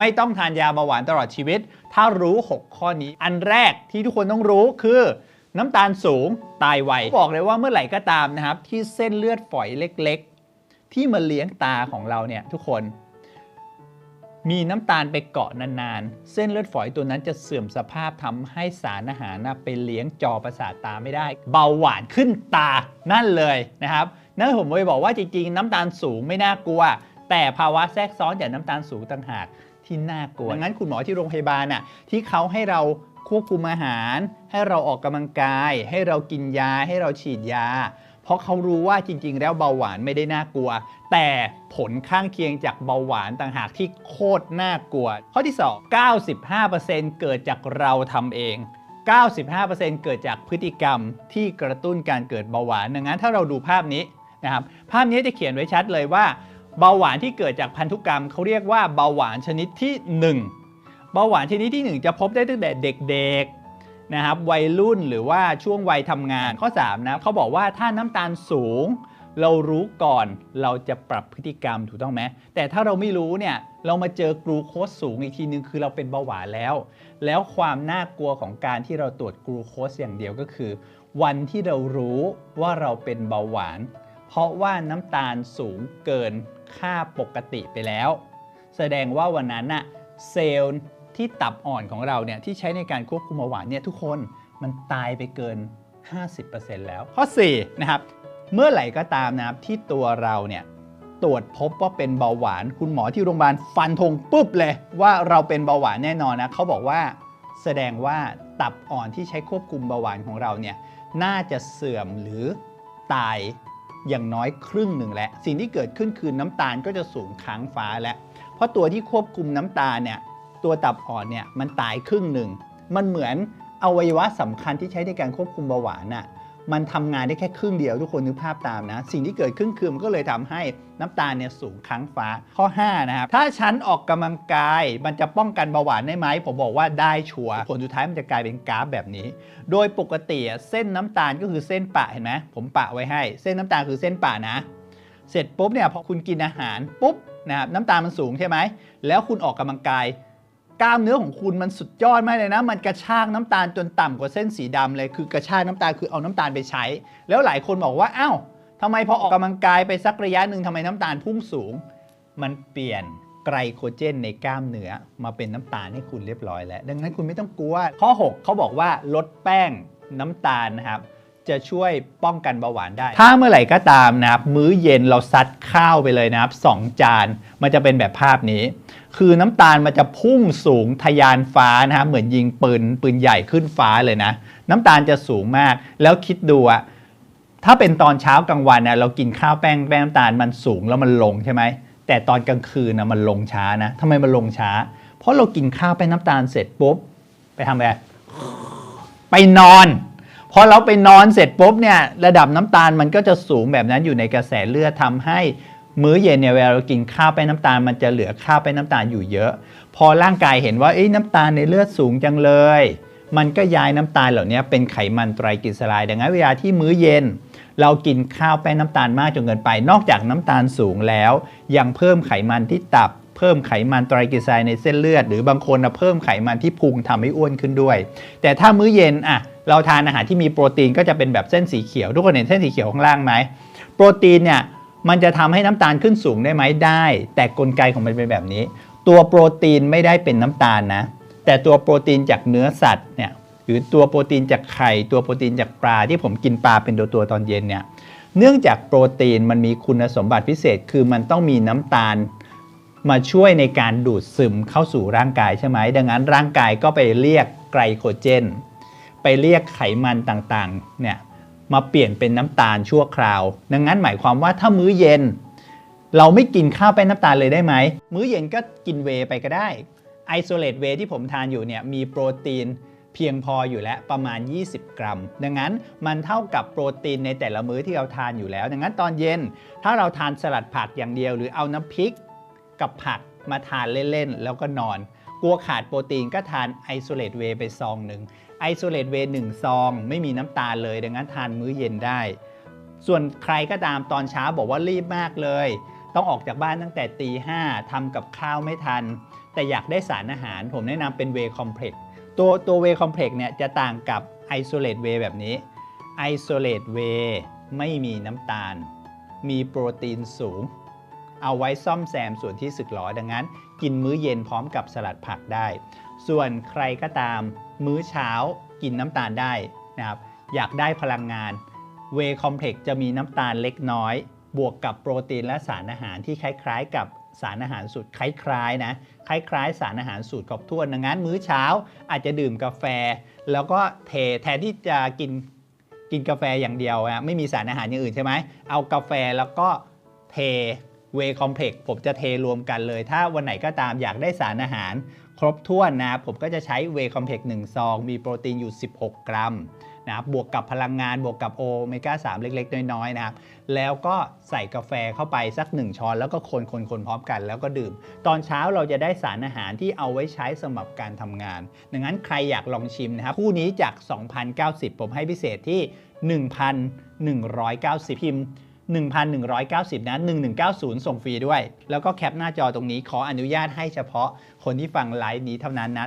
ไม่ต้องทานยาเบาหวานตลอดชีวิต ถ้ารู้ 6 ข้อนี้ อันแรกที่ทุกคนต้องรู้คือ น้ำตาลสูงตายไว บอกเลยว่าเมื่อไหร่ก็ตามนะครับ ที่เส้นเลือดฝอยเล็กๆ ที่มาเลี้ยงตาของเราเนี่ยทุกคน มีน้ำตาลไปเกาะนานๆ เส้นเลือดฝอยตัวนั้นจะเสื่อมสภาพทำให้สารอาหารนะไปเลี้ยงจอประสาทตาไม่ได้ เบาหวานขึ้นตานั่นเลยนะครับนั่นผมเลยบอกว่าจริงๆ น้ำตาลสูงไม่น่ากลัว แต่ภาวะแทรกซ้อนจากน้ำตาลสูงต่างหาก ที่น่ากลัวดังนั้นคุณหมอที่โรงพยาบาลน่ะที่เขาให้เราควบคุมอาหาร ให้เราออกกำลังกาย ให้เรากินยาให้เราฉีดยา เพราะเขารู้ว่าจริง ๆ แล้วเบาหวานไม่ได้น่ากลัว แต่ผลข้างเคียงจากเบาหวานต่างหากที่โคตรน่ากลัว ข้อที่ 2 95%เกิดจากเราทำเอง 95%เกิดจากพฤติกรรมที่กระตุ้นการเกิดเบาหวานดังนั้นถ้าเราดูภาพนี้นะครับภาพนี้จะเขียนไว้ชัดเลยว่า เบาหวานที่เกิดจากพันธุกรรมเขาเรียกว่าเบาหวานชนิดที่ 1 เบาหวานชนิดที่ 1 จะพบได้ตั้งแต่เด็กๆนะครับวัยรุ่นหรือว่าช่วงวัยทำงานข้อ3นะเขาบอกว่าถ้าน้ำตาลสูง เรารู้ก่อนเราจะปรับพฤติกรรมถูกต้องไหมแต่ถ้าเราไม่รู้เนี่ยเรามาเจอกลูโคสสูงอีกทีนึงคือเราเป็นเบาหวานแล้ว แล้วความน่ากลัวของการที่เราตรวจกลูโคสอย่างเดียวก็คือ วันที่เรารู้ว่าเราเป็นเบาหวาน ราะว่าน้ำตาลสูงเกินค่าปกติไปแล้ว แสดงว่าวันนั้นน่ะเซลล์ที่ตับอ่อนของเราเนี่ยที่ใช้ในการควบคุมเบาหวานเนี่ยทุกคนมันตายไปเกิน 50%แล้ว ข้อ4นะครับเมื่อไหร่ก็ตามนะครับที่ตัวเราเนี่ยตรวจพบว่าเป็นเบาหวาน คุณหมอที่โรงพยาบาลฟันธงปุ๊บเลย ว่าเราเป็นเบาหวานแน่นอนนะเขาบอกว่าแสดงว่าตับอ่อนที่ใช้ควบคุมเบาหวานของเราเนี่ยน่าจะเสื่อมหรือตาย อย่างน้อยครึ่งหนึ่งแล้วสิ่งที่เกิดขึ้นคือน้ำตาลก็จะสูงค้างฟ้าแล้วเพราะตัวที่ควบคุมน้ำตาลเนี่ยตัวตับอ่อนเนี่ยมันตายครึ่งหนึ่งมันเหมือนอวัยวะสำคัญที่ใช้ในการควบคุมเบาหวานน่ะ มันทำงานได้แค่ครึ่งเดียวทุกคนนึกภาพตามนะ สิ่งที่เกิดขึ้นคือมันก็เลยทำให้น้ำตาลเนี่ยสูงค้างฟ้าข้อ 5 นะครับ ถ้าฉันออกกำลังกายมันจะป้องกันเบาหวานได้ไหมผมบอกว่าได้ชัวร์ผลสุดท้ายมันจะกลายเป็นกราฟแบบนี้ โดยปกติเส้นน้ำตาลก็คือเส้นปะเห็นไหมผมปะไว้ให้ เส้นน้ำตาลคือเส้นปะนะ เสร็จปุ๊บเนี่ยพอคุณกินอาหารปุ๊บนะครับน้ำตาลมันสูงใช่ไหมแล้วคุณออกกำลังกาย กล้ามเนื้อของคุณมันสุดยอดมากเลยนะ มันกระชากน้ำตาลจนต่ำกว่าเส้นสีดำเลย คือกระชากน้ำตาลคือเอาน้ำตาลไปใช้ แล้วหลายคนบอกว่า อ้าวทำไมพอออกกำลังกายไปสักระยะหนึ่งทำไมน้ำตาลพุ่งสูง มันเปลี่ยนไกลโคเจนในกล้ามเนื้อมาเป็นน้ำตาลให้คุณเรียบร้อยแล้ว ดังนั้นคุณไม่ต้องกลัว ข้อ 6 เขาบอกว่าลดแป้งน้ำตาลนะครับ จะช่วยป้องกันเบาหวานได้ ถ้าเมื่อไหร่ก็ตามนะครับ มื้อเย็นเราซัดข้าวไปเลยนะครับสองจาน มันจะเป็นแบบภาพนี้ คือน้ำตาลมันจะพุ่งสูงทะยานฟ้านะครับเหมือนยิงปืนปืนใหญ่ขึ้นฟ้าเลยนะ น้ำตาลจะสูงมาก แล้วคิดดูอะถ้าเป็นตอนเช้ากลางวันนะเรากินข้าวแป้งแป้งน้ำตาลมันสูงแล้วมันลงใช่ไหมแต่ตอนกลางคืนนะมันลงช้านะทำไมมันลงช้า เพราะเรากินข้าวแป้งน้ำตาลเสร็จปุ๊บไปทำอะไรไปนอน พอเราไปนอนเสร็จปุ๊บเนี่ยระดับน้ำตาลมันก็จะสูงแบบนั้นอยู่ในกระแสเลือดทำให้มื้อเย็นเนี่ยเวลาเรากินข้าวไปน้ำตาล มันจะเหลือข้าวไปน้ำตาลอยู่เยอะ พอร่างกายเห็นว่าเอ้ยน้ำตาลในเลือดสูงจังเลย มันก็ย้ายน้ำตาลเหล่านี้เป็นไขมันไตรกลีเซอไรด์ดังนั้นเวลาที่มื้อเย็น เรากินข้าวแป้งน้ำตาลมากจนเกินไป นอกจากน้ำตาลสูงแล้ว ยังเพิ่มไขมันที่ตับเพิ่มไขมันไตรกลีเซอไรด์ในเส้นเลือด หรือบางคนนะเพิ่มไขมันที่พุงทำให้อ้วนขึ้นด้วย แต่ถ้ามื้อเย็นอะ เราทานอาหารที่มีโปรตีนก็จะเป็นแบบเส้นสีเขียว ทุกคนเห็นเส้นสีเขียวข้างล่างไหมโปรตีนเนี่ยมันจะทำให้น้ำตาลขึ้นสูงได้ไหมได้ แต่กลไกของมันเป็นแบบนี้ ตัวโปรตีนไม่ได้เป็นน้ำตาลนะ แต่ตัวโปรตีนจากเนื้อสัตว์เนี่ยหรือตัวโปรตีนจากไข่ ตัวโปรตีนจากปลาที่ผมกินปลาเป็นตัวตัวตอนเย็นเนี่ยเนื่องจากโปรตีนมันมีคุณสมบัติพิเศษ คือมันต้องมีน้ำตาลมาช่วยในการดูดซึมเข้าสู่ร่างกายใช่ไหมดังนั้นร่างกายก็ไปเรียกไกลโคเจน ไปเรียกไขมันต่างๆเนี่ยมาเปลี่ยนเป็นน้ำตาลชั่วคราว ดังนั้นหมายความว่าถ้ามื้อเย็น เราไม่กินข้าวแป้งน้ำตาลเลยได้ไหม มื้อเย็นก็กินเวไปก็ได้ไอโซเลตเวที่ผมทานอยู่เนี่ยมีโปรตีนเพียงพออยู่แล้วประมาณ 20 กรัม ดังนั้นมันเท่ากับโปรตีนในแต่ละมื้อที่เราทานอยู่แล้ว ดังนั้นตอนเย็นถ้าเราทานสลัดผักอย่างเดียว หรือเอาน้ำพริกกับผักมาทานเล่นๆ แล้วก็นอน กลัวขาดโปรตีนก็ทานไอโซเลตเวไปซองหนึ่ง ไอโซเลตเวย์หนึ่งซอง ไม่มีน้ำตาลเลย ดังนั้นทานมื้อเย็นได้ ส่วนใครก็ตามตอนเช้าบอกว่ารีบมากเลย ต้องออกจากบ้านตั้งแต่ตีห้าทำกับข้าวไม่ทัน แต่อยากได้สารอาหาร ผมแนะนำเป็นเวคอมเพล็กตัวตัวเวคอมเพล็กเนี่ยจะต่างกับไอโซเลตเวแบบนี้ไอโซเลตเวไม่มีน้ำตาล มีโปรตีนสูง เอาไว้ซ่อมแซมส่วนที่สึกหรอดังนั้น กินมื้อเย็นพร้อมกับสลัดผักได้ ส่วนใครก็ตามมื้อเช้ากินน้ำตาลได้นะครับอยากได้พลังงานเวคอมเพล็กจะมีน้ำตาลเล็กน้อย บวกกับโปรตีนและสารอาหารที่คล้าย ๆ กับสารอาหารสูตรคล้ายๆนะคล้ายๆ สารอาหารสูตรครบถ้วนดังนั้น มื้อเช้าอาจจะดื่มกาแฟ แล้วก็เทแทนที่จะกินกินกาแฟอย่างเดียวอะไม่มีสารอาหารอย่างอื่นใช่ไหมเอากาแฟแล้วก็เท เวคอมเพล็กผมจะเทรวมกันเลย ถ้าวันไหนก็ตามอยากได้สารอาหาร ครบถ้วนนะผมก็จะใช้เวคอมเพล็ก1ซอง มีโปรตีนอยู่ 16 กรัมนะครับบวกกับพลังงานบวกกับโอเมก้า 3 เล็ก ๆ น้อยๆนะครับ แล้วก็ใส่กาแฟเข้าไปสัก 1 ช้อน แล้วก็คนคนคนพร้อมกันแล้วก็ดื่ม ตอนเช้าเราจะได้สารอาหารที่เอาไว้ใช้สำหรับการทำงาน ดังนั้นใครอยากลองชิมนะครับ คู่นี้จาก 2,090 ผมให้พิเศษที่ 1,190 พิมพ์ 1,190 นะ 1190 ส่งฟรีด้วย แล้วก็แคปหน้าจอตรงนี้ขออนุญาตให้เฉพาะคนที่ฟังไลฟ์นี้เท่านั้นนะ